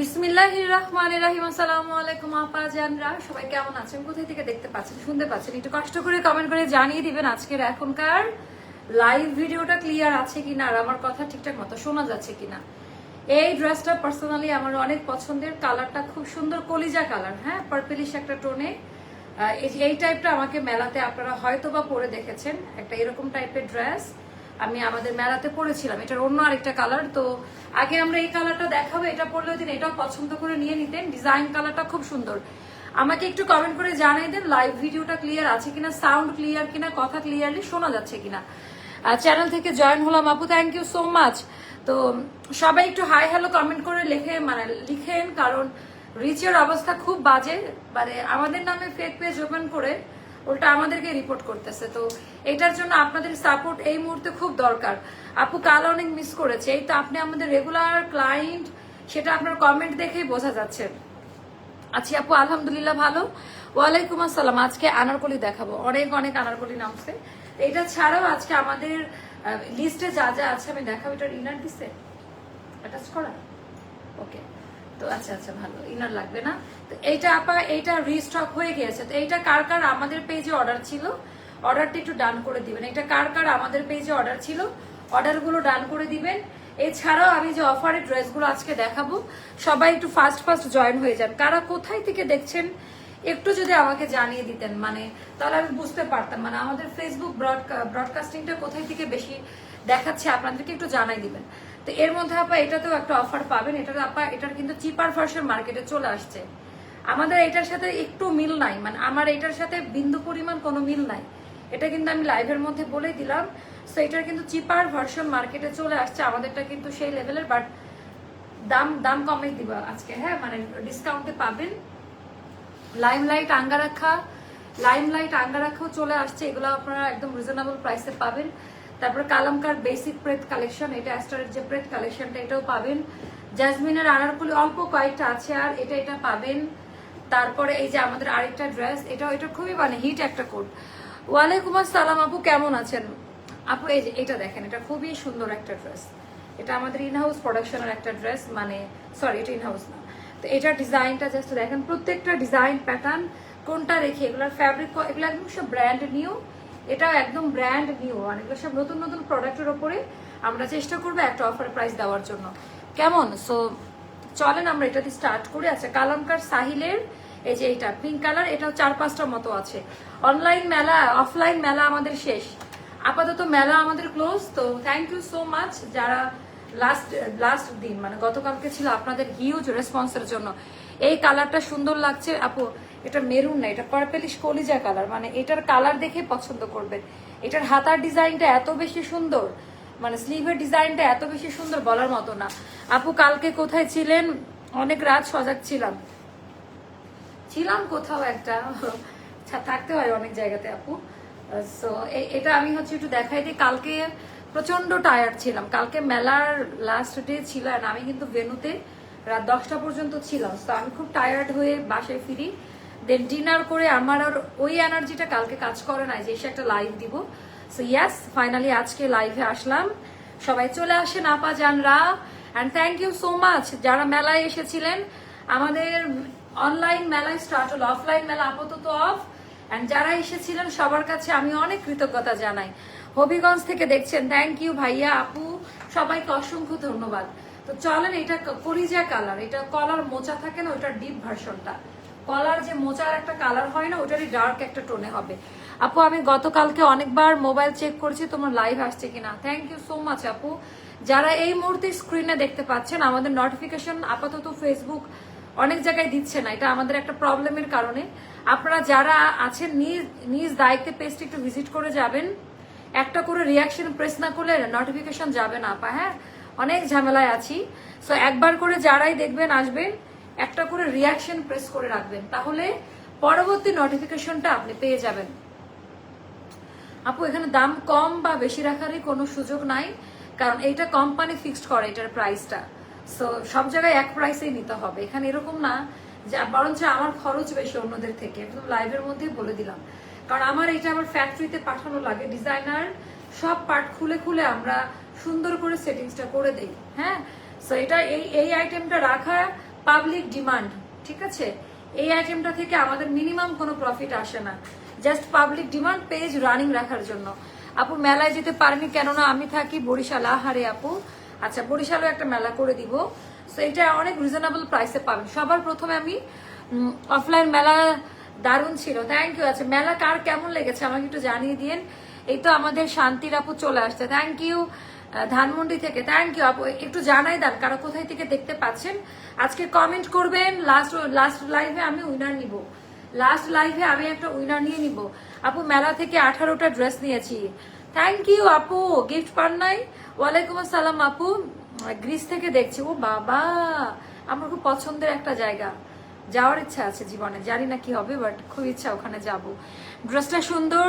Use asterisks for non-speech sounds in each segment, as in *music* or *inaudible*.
বিসমিল্লাহ রহমান রাহিম। আসসালামু আপা, জানরা, সবাই কেমন আছেন? কোথায় থেকে দেখতে পাচ্ছেন, শুনতে পাচ্ছেন? একটু কষ্ট করে কমেন্ট করে জানিয়ে দিবেন আজকের এখনকার লাইভ ভিডিওটা ক্লিয়ার আছে আর আমার কথা ঠিকঠাক মতো শোনা যাচ্ছে এই ড্রেসটা পার্সোনালি আমার অনেক পছন্দের কালারটা খুব সুন্দর, কলিজা কালার হ্যাঁ? পার্পেলিশ একটা টোনে এই টাইপটা আমাকে মেলাতে আপনারা হয়তো বা পরে দেখেছেন, একটা এরকম টাইপের ড্রেস আমি আমাদের মেলাতে পরেছিলাম এটার অন্য আরেকটা কালার তো আগে আমরা এই কালারটা দেখাবো, এটা পরলেও দিন এটাও পছন্দ করে নিয়ে নিতেন। ডিজাইন কালারটা খুব সুন্দর। আমাকে একটু কমেন্ট করে জানিয়ে দেন লাইভ ভিডিওটা ক্লিয়ার আছে কিনা সাউন্ড ক্লিয়ার কিনা, কথা ক্লিয়ারলি শোনা যাচ্ছে কিনা। চ্যানেল থেকে জয়েন হলাম। আপু থ্যাংক ইউ সো মাচ তো, সবাই একটু হাই হ্যালো কমেন্ট করে লিখে মানে লিখেন, কারণ রিচের অবস্থা খুব বাজে। মানে আমাদের নামে ফেক পেজ ওপেন করে উল্টা আমাদেরকে রিপোর্ট করতেছে। তো এটার জন্য আপনাদের সাপোর্ট এই মুহূর্তে খুব দরকার। আপু, কাল অনেক মিস করেছে। এই তো আপনি আমাদের রেগুলার ক্লায়েন্ট সেটা আপনার কমেন্ট দেখেই বোঝা যাচ্ছে। আছি আপু, আলহামদুলিল্লাহ ভালো। ওয়ালাইকুম আসসালাম। আজকে আনারকলি দেখাবো। অনেক অনেক আনারকলি নামছে। এটা ছাড়াও আজকে আমাদের লিস্টে যা যা আছে আমি দেখাবো। এটার ইনার দিছে? অ্যাটাচ করা? ওকে তো আচ্ছা আচ্ছা ভালো। ইনার লাগবে না। তো এইটা আপা, এইটা রিস্টক হয়ে গিয়েছে। তো এইটা কার কার আমাদের পেজে অর্ডার ছিল? অর্ডারটা একটু ডান করে দিবেন। এটা কার কার আমাদের পেজে অর্ডার ছিল? অর্ডারগুলো ডান করে দিবেন। এছাড়াও আমি যে অফারের ড্রেসগুলো আজকে দেখাবো, সবাই একটু ফার্স্ট ফার্স্ট জয়েন হয়ে যান। কারা কোথায় থেকে দেখছেন, একটু যদি আমাকে জানিয়ে দিতেন। মানে তাহলে আমি বুঝতে পারতাম। মানে আমাদের ফেসবুক ব্রডকাস্টিংটা কোথায় থেকে বেশি দেখাচ্ছে, আপনাদেরকে একটু জানাই দিবেন। তো এর মধ্যে আপা এটাতেও একটা অফার পাবেন। এটার আপা, এটার কিন্তু চিপার ভার্সন মার্কেটে চলে আসছে। আমাদের এটার সাথে একটু মিল নাই। মানে আমার এটার সাথে বিন্দু পরিমাণ কোনো মিল নাই। এটা কিন্তু আমি লাইভের মধ্যে বলে দিলাম। সো এটার কিন্তু চিপার ভার্সন মার্কেটে চলে আসছে। আমাদেরটা কিন্তু সেই লেভেলের বাট দাম দাম কমে দিব আজকে। হ্যাঁ মানে ডিসকাউন্টে পাবেন। লাইম লাইমলাইট আঙ্গারাখা লাইমলাইট আঙ্গারাখাও চলে আসছে। এগুলো আপনারা একদম রিজনেবল প্রাইসে পাবেন। তারপরে কালামকার বেসিক প্রেড কালেকশন এটা অ্যাস্টারের যে প্রেড কালেকশনটা এটাও পাবেন। জাসমিনের আনারকুলি অল্প কয়েকটা আছে আর এটা এটা পাবেন। তারপরে এই যে আমাদের আরেকটা ড্রেস এটাও এটা খুবই মানে হিট একটা কোট ওয়ালাইকুম আসসালাম, আপু কেমন আছেন? আপু, এই যে এটা দেখেন, এটা খুবই সুন্দর একটা ড্রেস এটা আমাদের ইনহাউস প্রোডাকশনের একটা ড্রেস মানে সরি এটা ইনহাউস না। তো এটার ডিজাইনটা জাস্ট দেখেন, প্রত্যেকটা ডিজাইন প্যাটার্ন কোনটা রেখে, এগুলোর ফ্যাব্রিক এগুলো একদম সব ব্র্যান্ড নিউ এটাও একদম ব্র্যান্ড নিউ এগুলো সব নতুন নতুন প্রোডাক্টের ওপরে আমরা চেষ্টা করব একটা অফার প্রাইস দেওয়ার জন্য। কেমন? সো চলেন আমরা এটা দিয়ে স্টার্ট করি। আচ্ছা কালামকার সাহিলের, এই যে এটা পিঙ্ক কালার এটাও চার পাঁচটার মতো আছে। অনলাইন মেলা অফলাইন মেলা আমাদের শেষ। আপাতত মেলা আমাদের ক্লোজ তো থ্যাংক ইউ সো মাচ যারা লাস্ট লাস্ট দিন মানে গতকালকে ছিল আপনাদের হিউজ রেসপন্সের জন্য। এই কালারটা সুন্দর লাগছে, আপু। এটা মেরুন না, এটা পার্পেলিশ কলিজা কালার মানে এটার কালার দেখে পছন্দ করবেন। এটার হাতার ডিজাইনটা এত বেশি সুন্দর মানে স্লিভের ডিজাইনটা এত বেশি সুন্দর বলার মতো না। আপু কালকে কোথায় ছিলেন? অনেক রাত সজাগ ছিলাম। ছিলাম কোথাও একটা থাকতে হয় অনেক জায়গাতে আপু। সো এটা আমি হচ্ছে একটু দেখাই দিই। কালকে প্রচণ্ড টায়ার্ড ছিলাম। কালকে মেলার লাস্ট ডে ছিল আমি কিন্তু ভেনুতে রাত দশটা পর্যন্ত ছিলাম। তো আমি খুব টায়ার্ড হয়ে বাসায় ফিরি। দেন ডিনার করে আমার আর ওই এনার্জিটা কালকে কাজ করে না যে এসে একটা লাইভ দিব। সো ইয়াস ফাইনালি আজকে লাইভে আসলাম। সবাই চলে আসেন, আপা জানরা। And thank you so much যারা মেলায় এসেছিলেন। আমাদের অনলাইন মেলায় স্টার্ট হলো অফলাইন মেলা আপাতত অফ অ্যান্ড যারা এসেছিলেন, সবার কাছে আমি অনেক কৃতজ্ঞতা জানাই। হবিগঞ্জ থেকে দেখছেন থ্যাংক ইউ ভাইয়া, আপু, সবাইকে অসংখ্য ধন্যবাদ। তো চলেন, এটা কলিজা কালার এটা কলার মোচা থাকে না ওটার ডিপ ভার্সনটা কলার যে মোচার একটা কালার হয় না, ওটারই ডার্ক একটা টোনে হবে। আপু, আমি গতকালকে অনেকবার মোবাইল চেক করেছি, তোমার লাইভ আসছে কিনা। থ্যাংক ইউ সো মাচ আপু। যারা এই মুহূর্তে স্ক্রিনে দেখতে পাচ্ছেন, আমাদের নোটিফিকেশন আপাতত ফেসবুক অনেক জায়গায় দিচ্ছে না, এটা আমাদের একটা প্রবলেমের কারণে। আপনারা যারা আছেন, নিজ নিজ দায়িত্বে পেজটি একটু ভিজিট করে যাবেন। একটা করে রিয়াকশন প্রেস না করলে নোটিফিকেশন যাবে না, আপা হ্যাঁ? অনেক ঝামেলায় আছি। সো একবার করে যারাই দেখবেন, আসবেন। একটা করে রিয়াকশন প্রেস করে রাখবেন, তাহলে পরবর্তী নোটিফিকেশনটা আপনি পেয়ে যাবেন। আপু, এখানে দাম কম বা বেশি রাখারই কোনো সুযোগ নাই, কারণ এইটা কোম্পানি ফিক্সড করে এটার প্রাইসটা সো সব জায়গায় এক প্রাইসেই নিতে হবে। এখানে এরকম না যে, বরঞ্চ আমার খরচ বেশি অন্যদের থেকে, একদম লাইভের মধ্যেই বলে দিলাম। কারণ আমার এটা আমার ফ্যাক্টরিতে পাঠানো লাগে ডিজাইনার সব পার্ট খুলে খুলে আমরা সুন্দর করে সেটিংসটা করে দেই হ্যাঁ? সো এটা এই এই আইটেমটা রাখা পাবলিক ডিমান্ড ঠিক আছে? এই আইটেমটা থেকে আমাদের মিনিমাম কোনো প্রফিট আসে না। Just public demand page running রাখার জন্য। আপু, মেলায় যেতে পারেনি কেননা আমি থাকি বরিশাল। আহারে আপু। আচ্ছা বরিশালও একটা মেলা করে দিব। সো এটা অনেক রিজনেবল প্রাইসে পাবেন। সবার প্রথমে আমি অফলাইন মেলা দারুণ ছিল। থ্যাংক ইউ আচ্ছা মেলা কার কেমন লেগেছে আমাকে একটু জানিয়ে দিন এই তো আমাদের শান্তির আপু চলে আসছে। থ্যাংক ইউ ধানমন্ডি থেকে। থ্যাংক ইউ আপু। একটু জানাই দেন, কারা কোথায় থেকে দেখতে পাচ্ছেন? আজকে কমেন্ট করবেন লাস্ট লাস্ট লাইভে আমি উইনার নিব। লাস্ট লাইভে আমি একটা উইনার নিয়ে নিব। আপু, মেলা থেকে আঠারোটা ড্রেস নিয়েছি। থ্যাংক ইউ আপু। গিফট পান নাই? ওয়ালাইকুম আসসালাম, আপু। গ্রিস থেকে দেখছি। ও বাবা, আমার খুব পছন্দের একটা জায়গা। যাওয়ার ইচ্ছা আছে জীবনে। জানি না কি হবে বাট খুব ইচ্ছা ওখানে যাব। ড্রেসটা সুন্দর,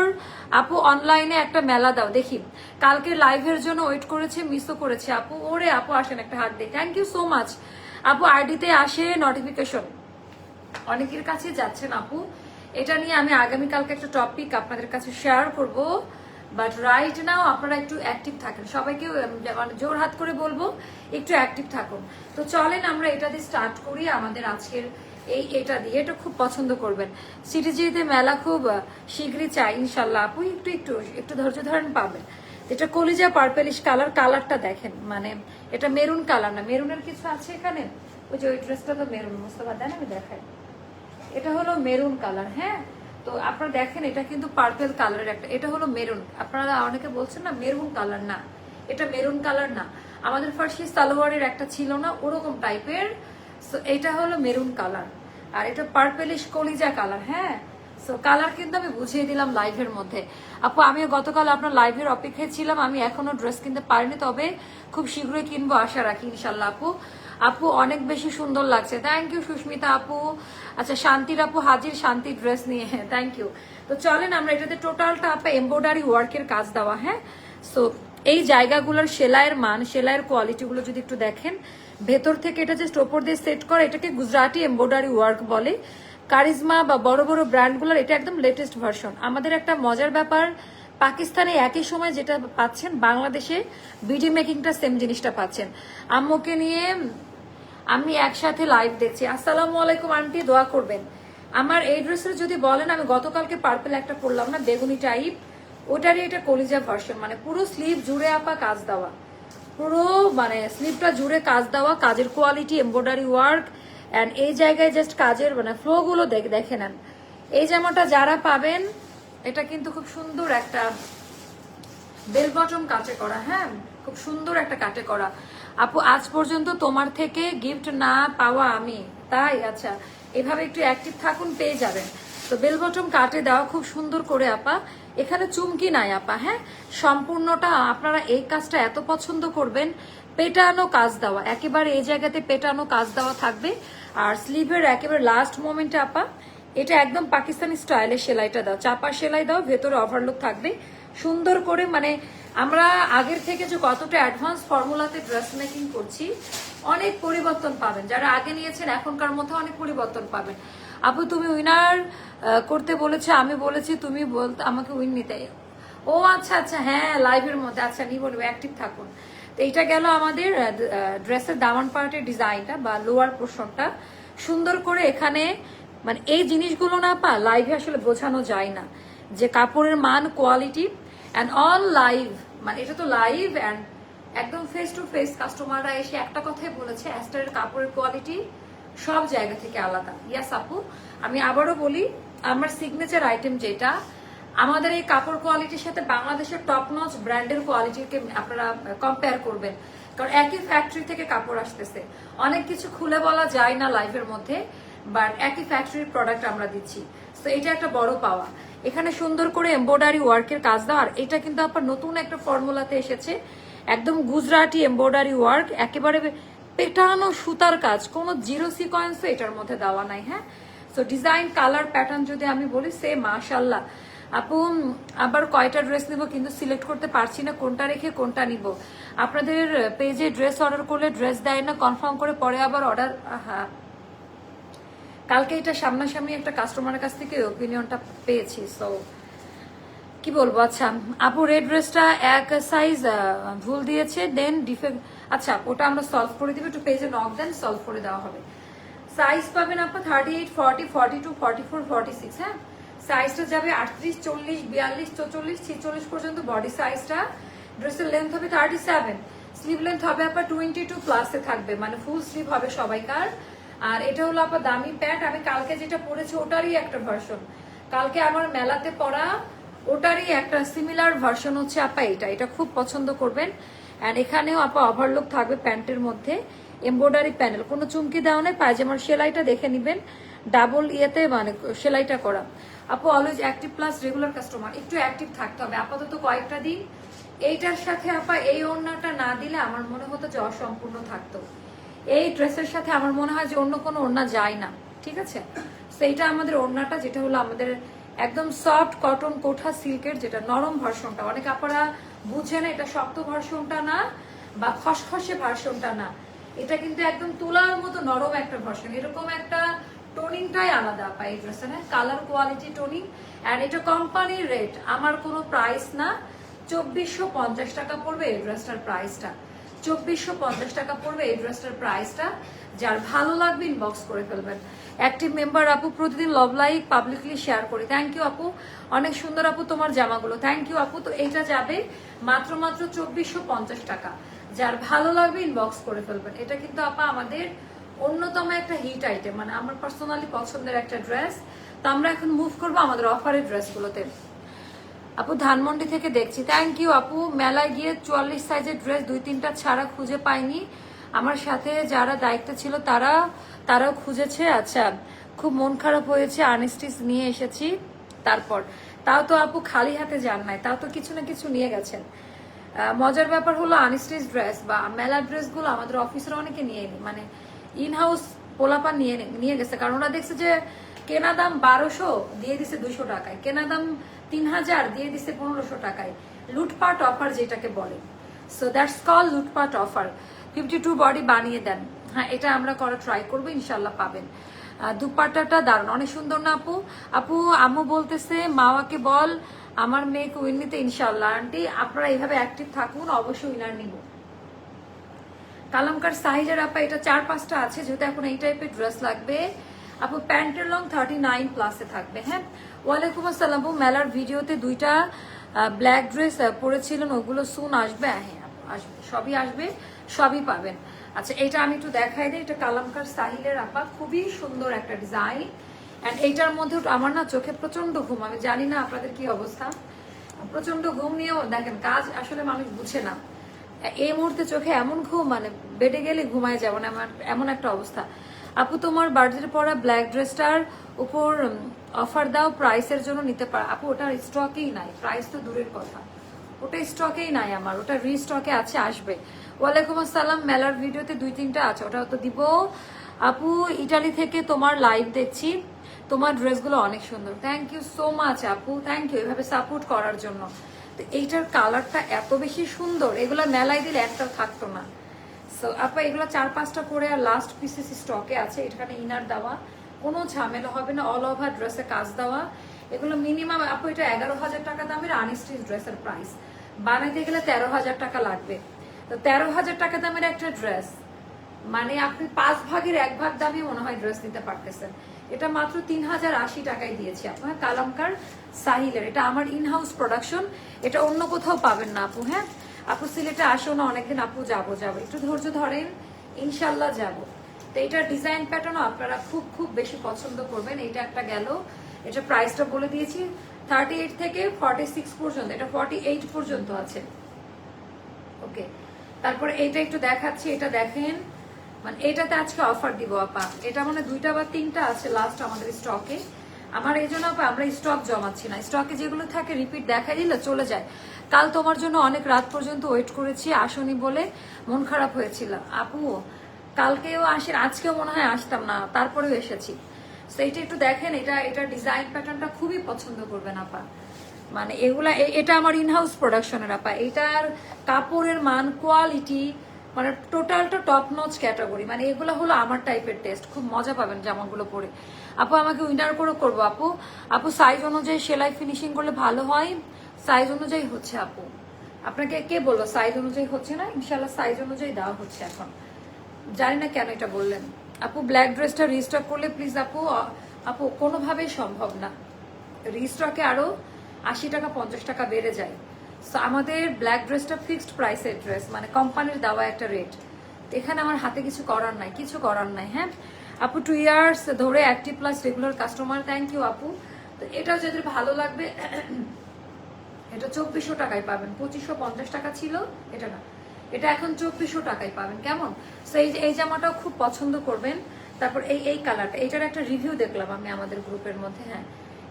আপু অনলাইনে একটা মেলা দাও, দেখি। কালকে লাইভের জন্য ওয়েট করেছে মিসও করেছে, আপু। ওরে আপু, আসেন একটা হাত দিই থ্যাংক ইউ সো মাচ আপু আইডিতে আসে নোটিফিকেশন অনেকের কাছে যাচ্ছেন, আপু। এটা নিয়ে আমি আগামীকালকে একটা টপিক আপনাদের কাছে শেয়ার করব। বাট রাইট নাও আপনারা একটু অ্যাক্টিভ থাকেন। সবাইকে মানে জোর হাত করে বলব, একটু অ্যাক্টিভ থাকুন। তো চলেন আমরা এটা দিয়ে স্টার্ট করি আমাদের আজকের এই এটা দিয়ে এটা খুব পছন্দ করবেন। সিটিজিতে মেলা খুব শীঘ্রই চাই, ইনশাল্লাহ। আপু, একটু একটু একটু ধৈর্য ধরেন পাবেন। এটা কলিজা পার্পেলিশ কালার কালারটা দেখেন। মানে এটা মেরুন কালার না। মেরুনের কিছু আছে এখানে? ওই যে ওই ড্রেসটা তো মেরুন মুস্তফা, দেন আমি দেখাই। এটা হলো মেরুন কালার হ্যাঁ? তো আপনারা দেখেন, এটা কিন্তু পার্পেল কালারের একটা। এটা হলো মেরুন আপনারা অনেকে বলছেন না মেরুন কালার না। এটা মেরুন কালার না। আমাদের ফার্সি সালোয়ারের একটা ছিল না, ওরকম টাইপের সো এটা হলো মেরুন কালার আর এটা পার্পেলিশ কলিজা কালার হ্যাঁ? সো কালার কিন্তু আমি বুঝিয়ে দিলাম লাইভের মধ্যে। আপু আমি গতকাল আপনার লাইভের অপেক্ষায় ছিলাম, আমি এখনও ড্রেস কিনতে পারিনি, তবে খুব শীঘ্রই কিনবো, আশা রাখি ইনশাল্লাহ আপু। আপু, অনেক বেশি সুন্দর লাগছে। থ্যাংক ইউ সুস্মিতা আপু। আচ্ছা শান্তির আপু হাজির, শান্তি ড্রেস নিয়ে। হ্যাঁ থ্যাংক ইউ তো চলেন, আমরা এটাতে টোটালটা আপা এমব্রয়ডারি ওয়ার্কের কাজ দেওয়া হ্যাঁ? সো এই জায়গাগুলোর সেলাইয়ের মান, সেলাইয়ের কোয়ালিটিগুলো যদি একটু দেখেন, ভেতর থেকে এটা জাস্ট ওপর দিয়ে সেট করে, এটাকে গুজরাটি এমব্রয়ডারি ওয়ার্ক বলে। কারিজমা বা বড় বড় ব্র্যান্ডগুলোর এটা একদম লেটেস্ট ভার্সন আমাদের একটা মজার ব্যাপার, পাকিস্তানে একই সময় যেটা পাচ্ছেন, বাংলাদেশে বিডি মেকিংটা সেম জিনিসটা পাচ্ছেন। আম্মুকে নিয়ে আমি একসাথে লাইভ দেখছি। আসসালামু আলাইকুম, আন্টি, দোয়া করবেন। আমার এই ড্রেসের যদি বলেন, আমি গতকালকে পার্পেল একটা পরলাম না, বেগুনি টাইপ ওটারই এটা কলিজা ভার্সন মানে পুরো স্লিভ জুড়ে আপা কাজ দেওয়া। পুরো মানে স্লিভটা জুড়ে কাজ দেওয়া, কাজের কোয়ালিটি এমব্রয়ডারি ওয়ার্ক অ্যান্ড এই জায়গায় জাস্ট কাজের মানে ফ্লোগুলো দেখে নেন। এই জামাটা যারা পাবেন, এটা কিন্তু খুব সুন্দর একটা বেল বটম কাটে করা হ্যাঁ? খুব সুন্দর একটা কাটে করা। আপু, আজ পর্যন্ত তোমার থেকে গিফট না পাওয়া আমি। তাই আচ্ছা এভাবে একটু অ্যাক্টিভ থাকুন, পেয়ে যাবেন। তো বেল বটম কাটে দেওয়া খুব সুন্দর করে, আপা। এখানে চুমকি নাই, আপা হ্যাঁ? সম্পূর্ণটা আপনারা এই কাজটা এত পছন্দ করবেন, পেটানো কাজ দেওয়া, একেবারে এই জায়গাতে পেটানো কাজ দেওয়া থাকবে। আর স্লিভের একেবারে লাস্ট মোমেন্টে আপা, এটা একদম পাকিস্তানি স্টাইলে সেলাইটা দাও, চাপা সেলাই দাও, ভেতরে ওভারলুক থাকবে। সুন্দর করে মানে আমরা আগের থেকে যে কতটা অ্যাডভান্স ফর্মুলাতে ড্রেস মেকিং করছি, অনেক পরিবর্তন পাবেন। যারা আগে নিয়েছেন, এখনকার মধ্যে অনেক পরিবর্তন পাবেন। আপু, তুমি উইনার করতে বলেছে, আমি বলেছি, তুমি বলতে, আমাকে উইন নিতে। ও আচ্ছা আচ্ছা হ্যাঁ লাইভের মধ্যে আচ্ছা নি বলব অ্যাক্টিভ থাকুন। তো এইটা গেল আমাদের ড্রেসের দামান পার্টের ডিজাইনটা বা লোয়ার পোর্শনটা সুন্দর করে এখানে মানে এই জিনিসগুলো না পা লাইভে আসলে বোঝানো যায় না। যে কাপড়ের মান কোয়ালিটি অ্যান্ড অল লাইভ মানে এটা তো লাইভ অ্যান্ড একদম ফেস টু ফেস কাস্টমাররা এসে একটা কথাই বলেছে অ্যাস্টারের কাপড়ের কোয়ালিটি সব জায়গা থেকে আলাদা। ইয়াস আপু, আমি আবারও বলি, আমার সিগনেচার আইটেম যেটা, আমাদের এই কাপড় কোয়ালিটির সাথে বাংলাদেশের টপ নচ ব্র্যান্ডের কোয়ালিটিকে আপনারা কম্পেয়ার করবেন। কারণ একই ফ্যাক্টরি থেকে কাপড় আসতেছে। অনেক কিছু খুলে বলা যায় না লাইফের মধ্যে বাট একই ফ্যাক্টরির প্রোডাক্ট আমরা দিচ্ছি। তো এটা একটা বড় পাওয়া। এখানে সুন্দর করে এমব্রয়ডারি ওয়ার্কের কাজ দাও আর এটা কিন্তু আপনার নতুন একটা ফর্মুলাতে এসেছে। একদম গুজরাটি এমব্রয়ডারি ওয়ার্ক একেবারে পেটানো সুতার কাজ। কোনো জিরো সিকোয়েন্সও এটার মধ্যে দেওয়া নাই হ্যাঁ? সো ডিজাইন কালার প্যাটার্ন যদি আমি বলি, সে মাশাল্লাহ আপু, আবার কয়টা ড্রেস নিব কিন্তু সিলেক্ট করতে পারছি না, কোনটা রেখে কোনটা নিব? আপনাদের পেজে ড্রেস অর্ডার করলে ড্রেস দেয় না কনফার্ম করে পরে আবার অর্ডার হ্যাঁ কালকে এটা সামনাসামনি একটা কাস্টমারের কাছ থেকে ওপিনিয়নটা পেয়েছি সো কি বলব? আচ্ছা আপু রেড ড্রেসটা এক সাইজ ভুল দিয়েছে দেন ডিফেক্ট আচ্ছা ওটা আমরা সলভ করে দিব, একটু পেজে নক দেন সলভ করে দেওয়া হবে। সাইজ পাবেন আপনার thirty eight forty forty two forty four forty six হ্যাঁ? সাইজটা যাবে আটত্রিশ, চল্লিশ, বিয়াল্লিশ, চৌচল্লিশ, ছিচল্লিশ পর্যন্ত বডি সাইজটা ড্রেসের লেন্থ হবে থার্টি সেভেন স্লিভ লেন্থ হবে আপনার টোয়েন্টি টু প্লাসে থাকবে মানে ফুল স্লিভ হবে সবাইকার। আর এটা হলো আপনার দামি প্যান্ট আমি কালকে যেটা পরেছি ওটারই একটা ভার্সন কালকে আমার মেলাতে পরা ওটারই একটা সিমিলার ভার্সন হচ্ছে আপা এটা এটা খুব পছন্দ করবেন। অ্যান্ড এখানেও আপা ওভারলুক থাকবে প্যান্টের মধ্যে। এমব্রয়ডারি প্যানেল কোনো চুমকি দেওয়া নেই, পায়জামার সেলাইটা দেখে নেবেন। ডাবল ইয়েতে মানে সেলাইটা করা। আপু always active plus regular customer একটু অ্যাক্টিভ থাকতে হবে। আপাতত কয়েকটা দিন। এইটার সাথে আপা এই ওড়নাটা না দিলে আমার মনে হতো যে অসম্পূর্ণ থাকতো। এই ড্রেসের সাথে আমার মনে হয় যে অন্য কোনো ওড়না যায় না। ঠিক আছে? সেইটা আমাদের ওড়নাটা, যেটা হলো আমাদের একদম সফট কটন কোঠা সিল্কের যেটা নরম ভার্সনটা অনেক আপনারা বুঝে না, এটা শক্ত ভার্সনটা না বা খসখসে ভার্সনটা না। এটা কিন্তু একদম তুলার মতো নরম একটা ভার্সন এরকম একটা টোনিংটাই আলাদা পাই এই ড্রেসের কালার কোয়ালিটি টোনিং। অ্যান্ড এটা কোম্পানির রেট আমার কোনো প্রাইস না। চব্বিশশো পঞ্চাশ টাকা পড়বে এই ড্রেসটার প্রাইসটা চব্বিশশো পঞ্চাশ টাকা পড়বে এই ড্রেসটার প্রাইসটা যার ভালো লাগবে ইনবক্স করে ফেলবেন। অ্যাক্টিভ মেম্বার আপু, প্রতিদিন লভ লাইক পাবলিকলি শেয়ার করি। থ্যাংক ইউ আপু। অনেক সুন্দর আপু তোমার জামাগুলো। থ্যাংক ইউ আপু। তো এইটা যাবে মাত্র মাত্র চব্বিশশো পঞ্চাশ টাকা। যার ভালো লাগবে ইনবক্স করে ফেলবেন। এটা কিন্তু আপা আমাদের অন্যতম একটা হিট আইটেম মানে আমার পার্সোনালি পছন্দের একটা ড্রেস তো আমরা এখন মুভ করব আমাদের অফারের ড্রেসগুলোতে আপু, ধানমন্ডি থেকে দেখছি। থ্যাংক ইউ আপু। মেলায় গিয়ে চুয়াল্লিশ সাইজের ড্রেস দুই তিনটা ছাড়া খুঁজে পাইনি। আমার সাথে যারা দায়িত্ব ছিল, তারা, তারাও খুঁজেছে আচ্ছা খুব মন খারাপ হয়েছে আনস্টিচ নিয়ে এসেছি, তারপর। তাও তো আপু খালি হাতে যান নাই, তাও তো কিছু না কিছু নিয়ে গেছেন। মজার ব্যাপার হলো আনস্টিচ ড্রেস বা মেলা ড্রেসগুলো আমাদের অফিসের অনেকে নিয়ে মানে ইন হাউস পোলাপা নিয়ে নিয়ে গেছে। কারণ ওরা দেখছে যে কেনা দাম বারোশো দিয়ে দিছে দুশো টাকায়, কেনা দাম তিন হাজার দিয়ে দিছে পনেরোশো টাকায়। লুটপাট অফার যেটাকে বলে। সো দ্যাটস কল লুটপাট অফার। ফিফটি টু বডি বানিয়ে দেন। হ্যাঁ এটা আমরা করা ট্রাই করব ইনশাল্লাহ পাবেন। আহ, দুপাট্টাটা দারুণ। অনেক সুন্দর না আপু? আপু আম্মু বলতেছে মাওয়াকে বল আমার মেয়েকে উইন নিতে ইনশাল্লাহ আন্টি আপনারা এইভাবে অ্যাক্টিভ থাকুন অবশ্যই উইনার নিব। কালামকার সাইজের আপা এটা চার পাঁচটা আছে যেহেতু এখন এই টাইপের ড্রেস লাগবে। আপু প্যান্টের লং থার্টি নাইন প্লাসে থাকবে হ্যাঁ? ওয়ালাইকুম আসসালাম আপু মেলার ভিডিওতে দুইটা ব্ল্যাক ড্রেস পরেছিলেন ওগুলো সুন আসবে? হ্যাঁ আসবে সবই আসবে। সবই পাবেন। আচ্ছা এটা আমি একটু দেখাই দিই। এটা কালামকার সাহিলের আপা খুবই সুন্দর একটা ডিজাইন অ্যান্ড এইটার মধ্যে আমার না চোখে প্রচণ্ড ঘুম। আমি জানি না আপনাদের কি অবস্থা। প্রচণ্ড ঘুম নিয়েও দেখেন, কাজ আসলে মানুষ বুঝে না। এই মুহূর্তে চোখে এমন ঘুম মানে বেডে গেলে ঘুমায় যাব না, আমার এমন একটা অবস্থা। আপু, তোমার বার্থডে পরা ব্ল্যাক ড্রেসটার উপর অফার দাও প্রাইসের জন্য নিতে পারো। আপু, ওটার স্টকেই নাই। প্রাইস তো দূরের কথা। ওটা স্টকেই নাই আমার, ওটা রিস্টকে আছে, আসবে। ওয়ালাইকুম আসসালাম, মেলার ভিডিওতে দুই তিনটা আছে, ওটা তো দিব। আপু, ইটালি থেকে তোমার লাইভ দেখছি, তোমার ড্রেসগুলো অনেক সুন্দর। থ্যাংক ইউ সো মাচ আপু থ্যাংক ইউ এভাবে সাপোর্ট করার জন্য। তো এইটার কালারটা এত বেশি সুন্দর, এগুলো মেলায় দিলে একটাও থাকতো না। সো আপা, এগুলো চার পাঁচটা করে আর লাস্ট পিসেস স্টকে আছে এখানে ইনার দেওয়া, কোনো ঝামেলা হবে না অল ওভার ড্রেসে কাজ দেওয়া। এগুলো মিনিমাম আপু, এটা এগারো হাজার টাকা দামের আনস্টিচ ড্রেসের প্রাইস বানাইতে গেলে তেরো হাজার টাকা লাগবে। তো তেরো হাজার টাকা দামের একটা ড্রেস মানে আপনি পাঁচ ভাগের এক ভাগ দামে মনে হয় ড্রেস নিতে পারতেছেন। এটা মাত্র তিন হাজার আশি টাকায় দিয়েছি আপনার কালামকার সাহিলের। এটা আমার ইন হাউস প্রোডাকশন এটা অন্য কোথাও পাবেন না আপু হ্যাঁ? আপু, সিলেটে আসো না, অনেকদিন আপু যাব যাব। একটু ধৈর্য ধরেন, ইনশাল্লাহ যাব। তো এটার ডিজাইন প্যাটার্নও আপনারা খুব খুব বেশি পছন্দ করবেন। এটা একটা গেল এটা প্রাইসটা বলে দিয়েছি থার্টি এইট থেকে ফর্টি সিক্স পর্যন্ত, এটা ফর্টি এইট পর্যন্ত আছে। ওকে তারপরে এইটা একটু দেখাচ্ছি, এটা দেখেন। মানে এটাতে আজকে অফার দিব আপা। এটা মানে দুইটা বা তিনটা আছে লাস্ট আমাদের স্টকে আমার এই জন্য আপা, আমরা স্টক জমাচ্ছি না। স্টকে যেগুলো থাকে রিপিট দেখাই দিলে চলে যায়। কাল তোমার জন্য অনেক রাত পর্যন্ত ওয়েট করেছি, আসনি বলে মন খারাপ হয়েছিল। আপু কালকেও আসেন, আজকেও মনে হয় আসতাম না, তারপরেও এসেছি। তো এটা একটু দেখেন, এটা এটা ডিজাইন প্যাটার্নটা খুবই পছন্দ করবেন আপা। মানে এগুলা এটা আমার ইনহাউস প্রোডাকশনের আপা। এটার কাপড়ের মান কোয়ালিটি মানে টোটালটা টপ নচ ক্যাটাগরি মানে এগুলো হলো আমার টাইপের টেস্ট খুব মজা পাবেন জামাগুলো পরে। আপু, আমাকে উইনার করে করব আপু। আপু সাইজ অনুযায়ী সেলাই ফিনিশিং করলে ভালো হয়। সাইজ অনুযায়ী হচ্ছে আপু। আপনাকে কে বলব সাইজ অনুযায়ী হচ্ছে না? ইনশাল্লাহ সাইজ অনুযায়ী দেওয়া হচ্ছে এখন। জানি না কেন এটা বললেন। আপু ব্ল্যাক ড্রেসটা রিস্টক করলে প্লিজ আপু আপু কোনোভাবেই সম্ভব না। রিস্টকে আরও আশি টাকা পঞ্চাশ টাকা বেড়ে যায়। So, আমাদের ব্ল্যাক ড্রেসটা ফিক্সড প্রাইসের ড্রেস মানে কোম্পানির দেওয়া একটা রেট এখানে আমার হাতে কিছু করার নাই কিছু করার নাই হ্যাঁ? আপু টু ইয়ার্স ধরে active plus regular customer thank you আপু। তো এটাও যদি ভালো লাগবে *clears throat* এটা চব্বিশশো টাকায় পাবেন। পঁচিশশো পঞ্চাশ টাকা ছিল এটা না। এটা এখন চব্বিশশো টাকায় পাবেন। কেমন? So, এই এই জামাটাও খুব পছন্দ করবেন। তারপর এই এই কালারটা এটার একটা রিভিউ দেখলাম আমি আমাদের গ্রুপের মধ্যে হ্যাঁ।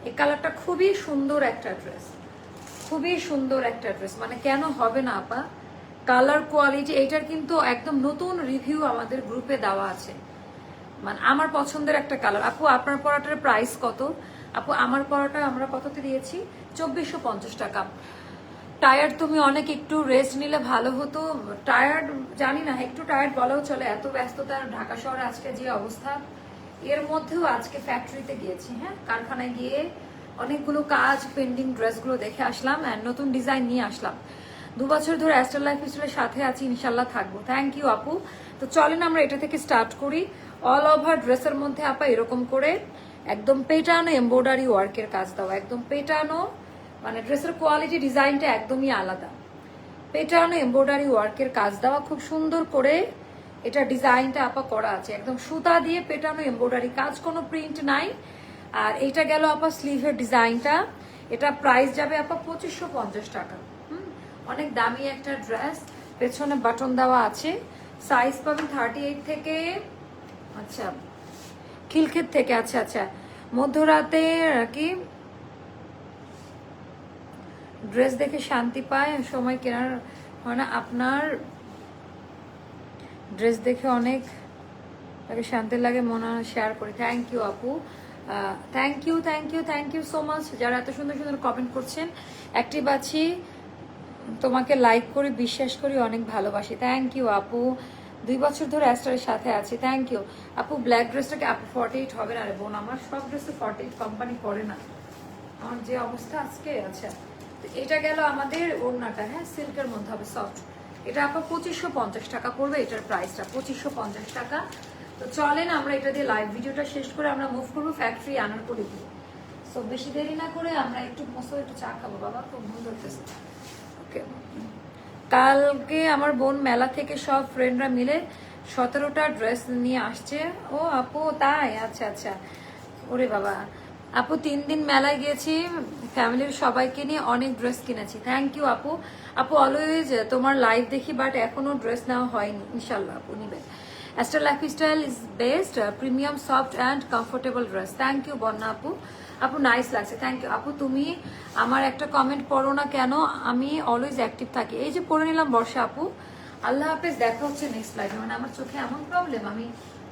এই কালারটা খুবই সুন্দর একটা ড্রেস খুবই সুন্দর একটা ড্রেস মানে কেন হবে না আপা? কালার কোয়ালিটি এইটার কিন্তু একদম নতুন রিভিউ আমাদের গ্রুপে দেওয়া আছে। মানে আমার পছন্দের একটা কালার আপু আপনার পরাটার প্রাইস কত? আপু আমার পরাটা আমরা কততে দিয়েছি? চব্বিশশো টাকা। টায়ার্ড তুমি অনেক একটু রেস্ট নিলে ভালো হতো। টায়ার্ড জানি না, একটু টায়ার্ড বলেও চলে। এত ব্যস্ততা ঢাকা শহরে আজকে যে অবস্থা, এর মধ্যেও আজকে ফ্যাক্টরিতে গিয়েছি হ্যাঁ? কারখানায় গিয়ে অনেকগুলো কাজ পেন্ডিং ড্রেসগুলো দেখে আসলাম অ্যান্ড নতুন ডিজাইন নিয়ে আসলাম। দু বছর ধরে অ্যাস্টার লাইফ স্টাইলের সাথে আছি ইনশাল্লাহ থাকব। থ্যাংক ইউ আপু। তো চলেন আমরা এটা থেকে স্টার্ট করি। অল ওভার ড্রেসের মধ্যে আপা এরকম করে একদম পেটানো এমব্রয়ডারি ওয়ার্কের কাজ দেওয়া। একদম পেটানো মানে ড্রেসের কোয়ালিটি ডিজাইনটা একদমই আলাদা। পেটানো এমব্রয়ডারি ওয়ার্কের কাজ দেওয়া খুব সুন্দর করে এটা ডিজাইনটা আপা করা আছে। একদম সুতা দিয়ে পেটানো এমব্রয়ডারি কাজ কোনো প্রিন্ট নাই। আর এইটা গেল আপা স্লিভের ডিজাইনটা। এটা প্রাইস যাবে আপা পঁচিশশো পঞ্চাশ টাকা। অনেক দামি একটা ড্রেস পেছনে বাটন দেওয়া আছে। সাইজ পাবেন থার্টি এইট থেকে আচ্ছা খিলক্ষেত থেকে আচ্ছা আচ্ছা। মধ্যরাতে আর কি ড্রেস দেখে শান্তি পায়, সময় কেনার হয় না। আপনার ড্রেস দেখে অনেক তাকে শান্তি লাগে, মনে হয় শেয়ার করি। থ্যাংক ইউ আপু। Thank you thank you thank you so much যারা এত সুন্দর সুন্দর কমেন্ট করছেন অ্যাক্টিভ আছি। তোমাকে লাইক করি, বিশ্বাস করি, অনেক ভালোবাসি। থ্যাংক ইউ আপু। দুই বছর ধরে অ্যাস্টারের সাথে আছি। থ্যাংক ইউ আপু ব্ল্যাক ড্রেসটাকে আপু ফর্টি এইট হবে? না রে বোন, আমার সব ড্রেসে ফর্টি এইট কোম্পানি করে না। আমার যে অবস্থা আজকে আচ্ছা এটা গেল আমাদের ওড়নাটা হ্যাঁ সিল্কের মধ্যে হবে সফট এটা আপনার পঁচিশশো পঞ্চাশ টাকা পড়বে, এটার প্রাইসটা পঁচিশশো পঞ্চাশ টাকা। তো চলেন আমরা এটা দিয়ে লাইভ ভিডিওটা শেষ করে আমরা মুভ করব ফ্যাক্টরি আনার করে দিয়ে। সো বেশি দেরি না করে আমরা একটু মশলা একটু চা খাব, বাবা, খুব ভুল ধরতেছে। ওকে কালকে আমার বোন মেলা থেকে সব ফ্রেন্ডরা মিলে সতেরোটা ড্রেস নিয়ে আসছে। ও, আপু, তাই? আচ্ছা আচ্ছা। ওরে বাবা। আপু, তিন দিন মেলায় গিয়েছি। ফ্যামিলির সবাইকে নিয়ে অনেক ড্রেস কিনেছি। থ্যাংক ইউ আপু। আপু অলওয়েজ তোমার লাইভ দেখি বাট এখনও ড্রেস নেওয়া হয়নি। ইনশাল্লাহ আপু, নিবে। Aster lifestyle is best premium soft and comfortable dress thank you Bonna আপু। আপু নাইস লাগছে। থ্যাংক ইউ আপু, তুমি আমার একটা কমেন্ট পড়ো না কেন? আমি অলওয়েজ অ্যাক্টিভ থাকি। এই যে পড়ে নিলাম বর্ষা আপু। আল্লাহ হাফেজ, দেখা হচ্ছে নেক্সট লাইভে মানে আমার চোখে এমন প্রবলেম আমি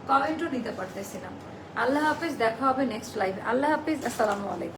কমেন্টও নিতে পারতেছি না। আল্লাহ হাফিজ দেখা হবে নেক্সট লাইভে আল্লাহ হাফিজ আসসালামু আলাইকুম।